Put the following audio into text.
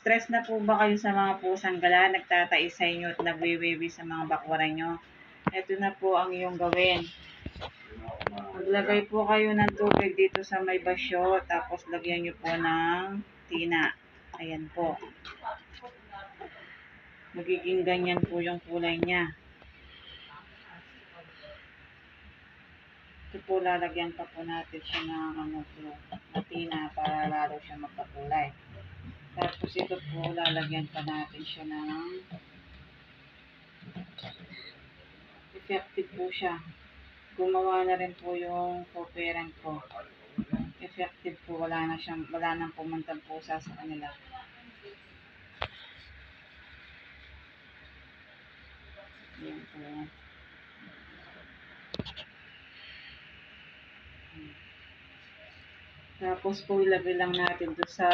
Stress na po ba kayo sa mga pusang gala, nagtatais sa inyo at nagwiwiwi sa mga bakwaran nyo? Ito na po ang iyong gawin. Maglagay po kayo ng tubig dito sa may basyo, tapos lagyan nyo po ng tina. Ayan po. Magiging ganyan po yung kulay niya. Ito po lalagyan pa po natin siya ng ano po, na tina para lalo siya magkakulay. Tapos ito po lalagyan pa natin siya ng effective po siya. Gumawa na rin po yung co-parent ko. Effective po, wala na siyang, wala nang pumantang pusa sa kanila. Yan po. Tapos po ilagay lang natin to sa